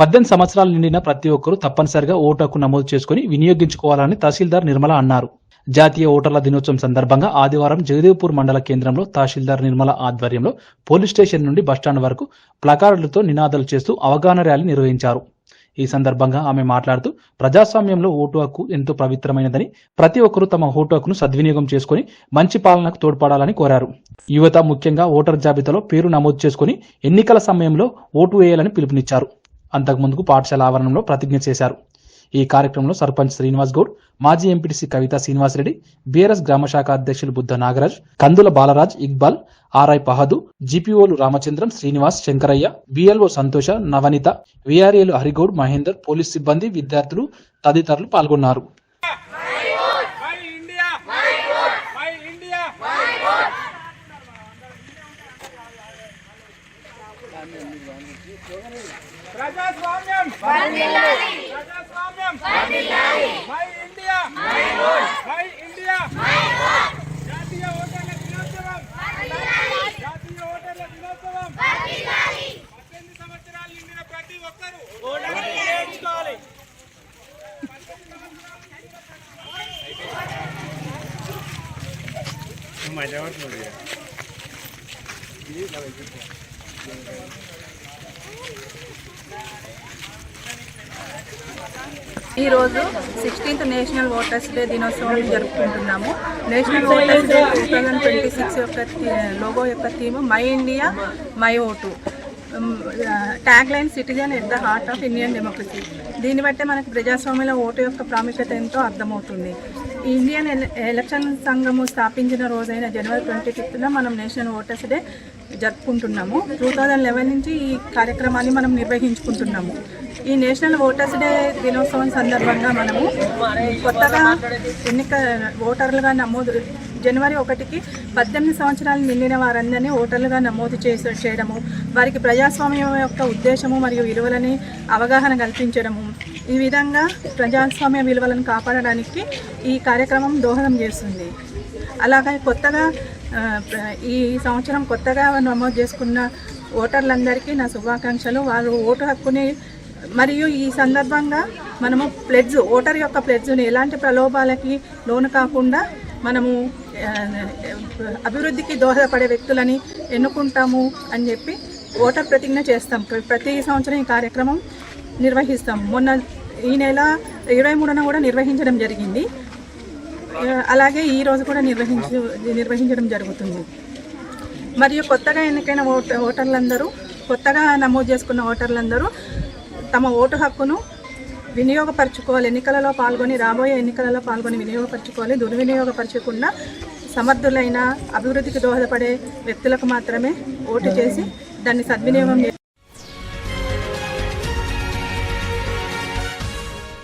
పద్దెనిమిది సంవత్సరాలు నిండిన ప్రతి ఒక్కరూ తప్పనిసరిగా ఓటు హక్కు నమోదు చేసుకుని వినియోగించుకోవాలని తహసీల్దార్ నిర్మల అన్నారు. జాతీయ ఓటర్ల దినోత్సవం సందర్భంగా ఆదివారం జగదేవ్పూర్ మండల కేంద్రంలో తహసీల్దార్ నిర్మల ఆధ్వర్యంలో పోలీస్ స్టేషన్ నుండి బస్టాండ్ వరకు ప్లకార్డులతో నినాదాలు చేస్తూ అవగాహన ర్యాలీ నిర్వహించారు. ఈ సందర్భంగా ఆమె మాట్లాడుతూ ప్రజాస్వామ్యంలో ఓటు హక్కు ఎంతో పవిత్రమైనదని ప్రతి ఒక్కరూ తమ ఓటు హక్కును సద్వినియోగం చేసుకుని మంచి పాలనకు తోడ్పడాలని కోరారు. యువత ముఖ్యంగా ఓటర్ జాబితాలో పేరు నమోదు చేసుకుని ఎన్నికల సమయంలో ఓటు వేయాలని పిలుపునిచ్చారు. అంతకుముందుకు పాఠశాల ఆవరణంలో ప్రతిజ్ఞ చేశారు. ఈ కార్యక్రమంలో సర్పంచ్ శ్రీనివాస్ గౌడ్ మాజీ ఎంపీటీసీ కవిత శ్రీనివాసరెడ్డి బీఆర్ఎస్ గ్రామ శాఖ అధ్యక్షులు బుద్ధ నాగరాజ్ కందుల బాలరాజ్ ఇక్బాల్ ఆర్ఐ పహదు జిపిఓలు రామచంద్రం శ్రీనివాస్ శంకరయ్య బిఎల్ఓ సంతోష నవనిత విఆర్ఏలు హరిగౌడ్ మహేందర్ పోలీస్ సిబ్బంది విద్యార్థులు తదితరులు పాల్గొన్నారు my India my vote my India my vote ప్రజాస్వామ్యం వర్ధిల్లాలి ప్రజాస్వామ్యం వర్ధిల్లాలి my India my vote my India my vote జాతీయ ఓటర్ల దినోత్సవం వర్ధిల్లాలి జాతీయ ఓటర్ల దినోత్సవం వర్ధిల్లాలి 18 సంవత్సరాలు నిండిన ప్రతి ఒక్కరూ ఓటర్లు వినియోగించుకోవాలి ఈరోజు సిక్స్టీన్త్ నేషనల్ ఓటర్స్ డే దినోత్సవం జరుపుకుంటున్నాము. National voters day two thousand twenty six యొక్క లోగో యొక్క theme my India my vote tag line citizen at the heart of Indian democracy దీన్ని బట్టే మనకు ప్రజాస్వామ్యంలో ఓటు యొక్క ప్రాముఖ్యత ఎంతో అర్థమవుతుంది. ఈ ఇండియన్ ఎల- ఎలక్షన్ సంఘము స్థాపించిన రోజైన జనవరి ట్వంటీ ఫిఫ్త్న మనం నేషనల్ ఓటర్స్ డే జరుపుకుంటున్నాము. టూ థౌజండ్ లెవెన్ నుంచి ఈ కార్యక్రమాన్ని మనం నిర్వహించుకుంటున్నాము. ఈ నేషనల్ ఓటర్స్ డే దినోత్సవం సందర్భంగా మనము కొత్తగా ఎన్నిక ఓటర్లుగా నమోదు జనవరి ఒకటికి పద్దెనిమిది సంవత్సరాలు నిండిన వారందరినీ ఓటర్లుగా నమోదు చేసే చేయడము వారికి ప్రజాస్వామ్యం యొక్క ఉద్దేశము మరియు విలువలని అవగాహన కల్పించడము. ఈ విధంగా ప్రజాస్వామ్య విలువలను కాపాడడానికి ఈ కార్యక్రమం దోహదం చేస్తుంది. అలాగే కొత్తగా ఈ సంవత్సరం కొత్తగా నమోదు చేసుకున్న ఓటర్లందరికీ నా శుభాకాంక్షలు. వారు ఓటు హక్కుని మరియు ఈ సందర్భంగా మనము ప్లెడ్జ్ ఓటర్ యొక్క ప్లెడ్జ్ని ఎలాంటి ప్రలోభాలకి లోను కాకుండా మనము అభివృద్ధికి దోహదపడే వ్యక్తులని ఎన్నుకుంటాము అని చెప్పి ఓటర్ ప్రతిజ్ఞ చేస్తాం. ప్రతి సంవత్సరం ఈ కార్యక్రమం నిర్వహిస్తాం. మొన్న ఈ నెల ఇరవై మూడున కూడా నిర్వహించడం జరిగింది. అలాగే ఈ రోజు కూడా నిర్వహించు నిర్వహించడం జరుగుతుంది. మరియు కొత్తగా ఎన్నికైన ఓటర్లందరూ కొత్తగా నమోదు చేసుకున్న ఓటర్లందరూ తమ ఓటు హక్కును వినియోగపరచుకోవాలి. ఎన్నికలలో పాల్గొని రాబోయే ఎన్నికలలో పాల్గొని వినియోగపరచుకోవాలి. దుర్వినియోగపరచకుండా సమర్థులైన అభివృద్ధికి దోహదపడే వ్యక్తులకు మాత్రమే ఓటు చేసి దాన్ని సద్వినియోగం